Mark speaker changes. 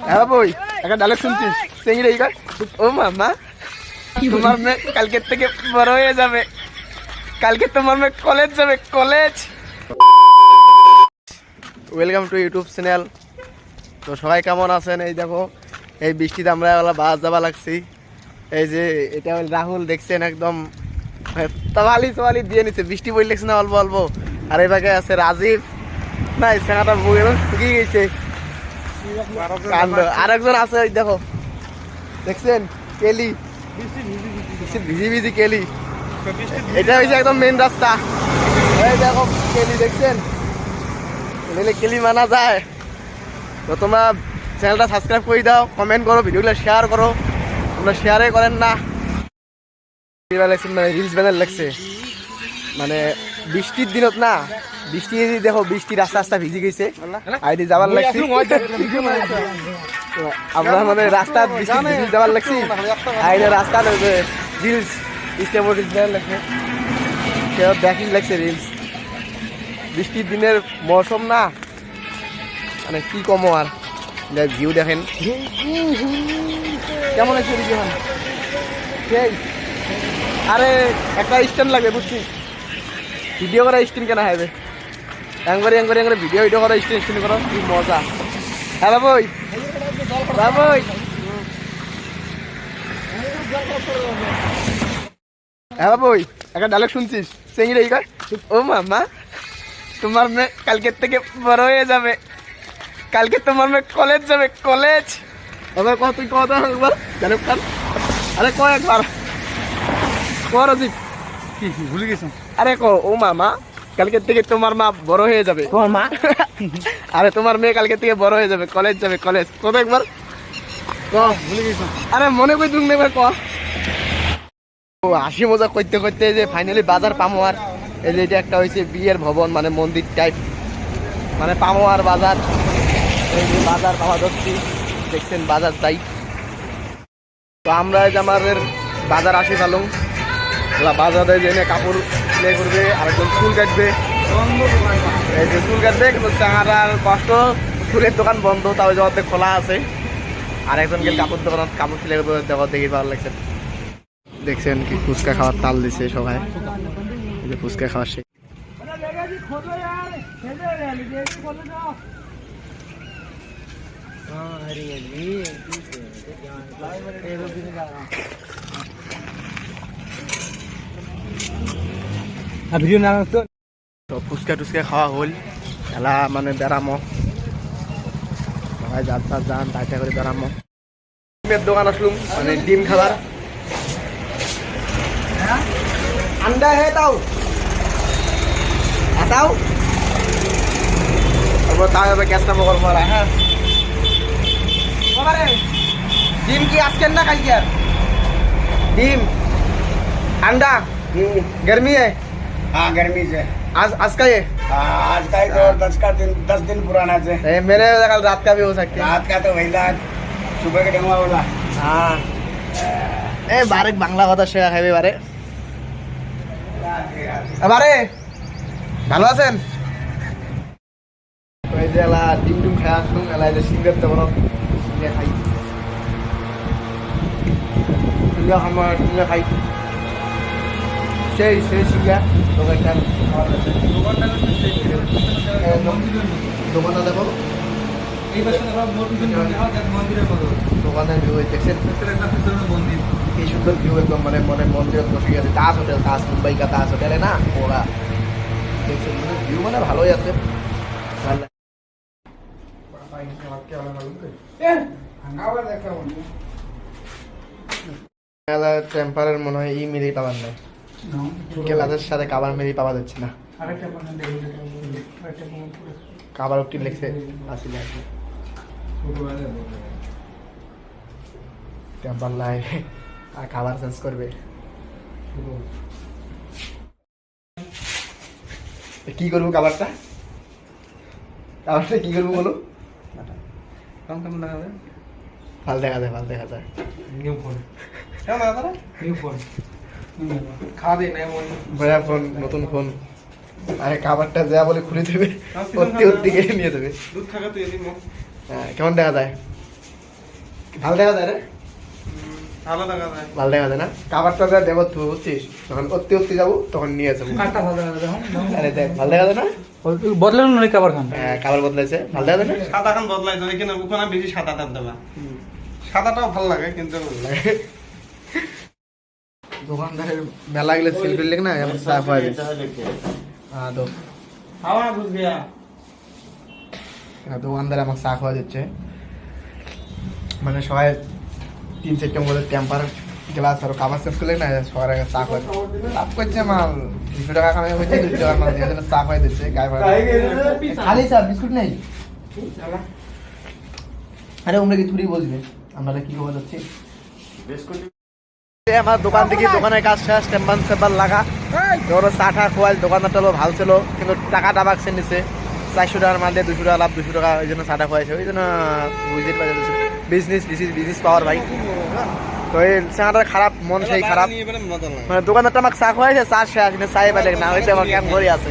Speaker 1: হ্যাঁ বই একটা ডায়লগ শুনছিস? সেঙ্গিরে ও মামা তোমার মেয়ে কালকের থেকে বড় হয়ে যাবে। কালকে তোমার মেয়ে কলেজ যাবে college welcome to YouTube channel তো সবাই কেমন আছেন? এই দেখো এই বৃষ্টিতে আমরা বাস যাবা লাগছি। এই যে এটা রাহুল দেখছেন একদম? তাওয়ালি তোয়ালি দিয়ে নিচ্ছে বৃষ্টি পড়ে লাগছে না অল্প অল্প। আর এই আছে রাজীব। না এই বুকে শুকিয়ে গেছে। কাণ্ড। আরেকজন আছে দেখো। দেখছেন? কেলি। ভিজি ভিজি কেলি। এটা হয়েছে একদম মেন রাস্তা। এই দেখো, কেলি, দেখছেন? কেলি মানা যায়। তো তোমরা চ্যানেলটা সাবস্ক্রাইব করে দাও কমেন্ট করো, ভিডিওগুলো শেয়ার করো। তোমরা শেয়ারে করেন না। মানে রিলস ব্যানার লাগছে মানে বৃষ্টির দিনত না বৃষ্টি দেখো বৃষ্টি রাস্তা রাস্তা ভিজি গেছে। আইডি যাবার লাগছে। আমরা মানে রাস্তা বৃষ্টি ভিজি যাবার লাগছি। আইডি রাস্তা রিলস স্টেপ রিলস লাগছে। কেউ দেখি লাগছে রিলস বৃষ্টির দিনের মৌসুম না। মানে কি কম আর? ভিউ দেখেন। কেমন আছে আরে একটা স্ট্যান্ড লাগবে বুঝছিস? ভিডিও করা স্ট্যান্ড কেনা হবে? একবারে একবারে একবারে ভিডিও ভিডিও করা স্ট্যান্ড স্ট্যান্ড করো কি মজা। হ্যাঁ বাবুই। বাবুই। হ্যাঁ বাবুই একটা ডায়লগ শুনছিস? সেঙ্গিরে এই ও মামা তোমার মেয়ে কালকের থেকে বড় হয়ে যাবে। কালকে তোমার মেয়ে কলেজ যাবে কলেজ এবার কত তুই কত একবার জানুক খান আরে কয় একবার। কর অজিত
Speaker 2: কি ভুলে গেছো।
Speaker 1: আরে কো ও মামা কালকের থেকে তোমার মা বড় হয়ে যাবে।
Speaker 2: তোমার মা?
Speaker 1: আরে তোমার মেয়ে কালকে থেকে বড় হয়ে যাবে কলেজ যাবে কলেজ কত একবার?
Speaker 2: ভুলে
Speaker 1: আরে মনে কই তুমি একবার ক। হাসি মজা করতে করতে যে ফাইনালি বাজার পামো আর এই যে এটা একটা হয়েছে বিয়ের ভবন মানে মন্দির টাইপ মানে পামো আর বাজার এই যে বাজার পাওয়া যাচ্ছি। দেখছেন বাজার তাই তো আমরা এই যে আমাদের বাজার আসি বাজারে জেনে কাপড় প্লে করবে, আরেকজন চুল কাটবে। এই যে চুল কাটবে, কিন্তু কষ্ট, চুলের দোকান বন্ধ, তাও যাওয়াতে খোলা আছে। আর একজন গেল কাপড় দোকানত কাপড় সিলাই করবে, দেখো ভালো লাগছে। দেখছেন কি ফুচকা খাওয়ার তাল দিছে সবাই। এই যে ফুচকা খাওয়ার
Speaker 2: ভিডিও না তো
Speaker 1: ফুচকা টুচকা খাওয়া হল। খেলা মানে বেড়ামো সবাই যার যার যান তাইটা করে বেড়ামো ডিমের দোকান আসলুম মানে ডিম খাবার। আন্ডা হে তাও। আতাও তারপর তাও এবার গ্যাসটা মগর মারা হ্যাঁ। ডিম কি আজকের না কালকে ডিম अंडा गर्मी है
Speaker 3: हाँ गर्मी से
Speaker 1: आज आज का ये
Speaker 3: हाँ, आज का ही तो दस का दिन दस दिन पुराना से
Speaker 1: नहीं, मेरे कल रात का भी हो सकते हैं
Speaker 3: रात का तो वही था सुबह के डेंगुआ बोला
Speaker 1: हाँ এ বারে বাংলা কথা শেখা খাইবে বারে এবারে ভালো আছেন ওই যে এলা ডিম ডিম খাই আসলুম এলা এই যে সিঙ্গার তো বড় সিঙ্গা খাই সিঙ্গা খামার সিঙ্গা খাই সেই সেই সিঙ্গা দোকানটা দোকানটা দেখো। দোকানের ভিউ দেখছেন? এই সুন্দর ভিউ একদম মানে মনে বসে গেছে তাজ হোটেল তাজ মুম্বাই কা তাজ হোটেলে না? ওরা। দেখছেন মানে ভিউ মানে ভালোই আছে। টেম্পারের মনে হয় ই মিলি পাবার নাই। গ্লাসের সাথে কাবার মেরি পাওয়া যাচ্ছে না। কাবার একটি লেখছে আসলে আছে টেম্পার লাই আর খাবার চেঞ্জ করবে। কি করব খাবারটা? খাবারটা কি করব বলো?
Speaker 2: কম কম লাগাবে
Speaker 1: ভালো দেখা যায় ভালো দেখা যায়
Speaker 2: নিউ ফোন।
Speaker 1: কেমন দাদা
Speaker 2: নিউ ফোন। খাওয়া না এমন
Speaker 1: ভাইয়া ফোন নতুন ফোন আরে খাবারটা যা বলে খুলে দেবে অতি অতি নিয়ে দেবে
Speaker 2: দুধ থাকা
Speaker 1: কেমন দেখা যায় ভালো দেখা যায় রে
Speaker 2: দেখা যায়
Speaker 1: না কাবারটা যা দেবো যখন অতি অতি যাব তখন নিয়ে যাব
Speaker 2: ভালো দেখা যায়
Speaker 1: না
Speaker 2: বদলানো নয় কাবার খান
Speaker 1: বদলাইছে ভালো দেখা যায় না
Speaker 4: সাদা খান বদলাই তো এখানে ওখানে সাদা টান দেবা সাদাটাও ভালো লাগে কিন্তু
Speaker 1: দোকানদারের মেলা গেলে সেলফি লেগে না এমন সাফ হয়ে হ্যাঁ তো।
Speaker 4: হাওয়া বুঝ গিয়া
Speaker 1: হ্যাঁ, দোকানদার আমাকে চা খাওয়া দিচ্ছে। মানে সবাই তিন চারটে মধ্যে টেম্পার গ্লাস আর কাবার শেষ করলে না সবার আগে চা খাওয়া লাভ করছে মাল দুশো টাকা কামাই হচ্ছে দুশো টাকার মাল দিয়ে চা খাওয়াই দিচ্ছে গায়ে ভাড়া খালি চা বিস্কুট নেই? আরে ওমরা কি থুরি বসবে? আমরা কি খবর যাচ্ছি আমার দোকান থেকে দোকানের কাজ শেষ টেম্পান সেম্পার লাগা। ওরা চা টা খোয়াল দোকানদারটা হলো ভালো ছিল কিন্তু টাকাটা বাক্সে নিছে চারশো টাকার মাল দিয়ে দুশো টাকা লাভ দুশো টাকা ওই জন্য চাটা খোয়াইছে ওই জন্য বুঝতে পারছে বিজনেস ডিসিস বিজনেস পাওয়ার ভাই। তো এই চাটার খারাপ মন সেই খারাপ। মানে দোকানদারটা আমাকে চা খোয়াইছে চা শেষ কিন্তু চাই পাইলে না হইতে আমার কেমন করে আছে।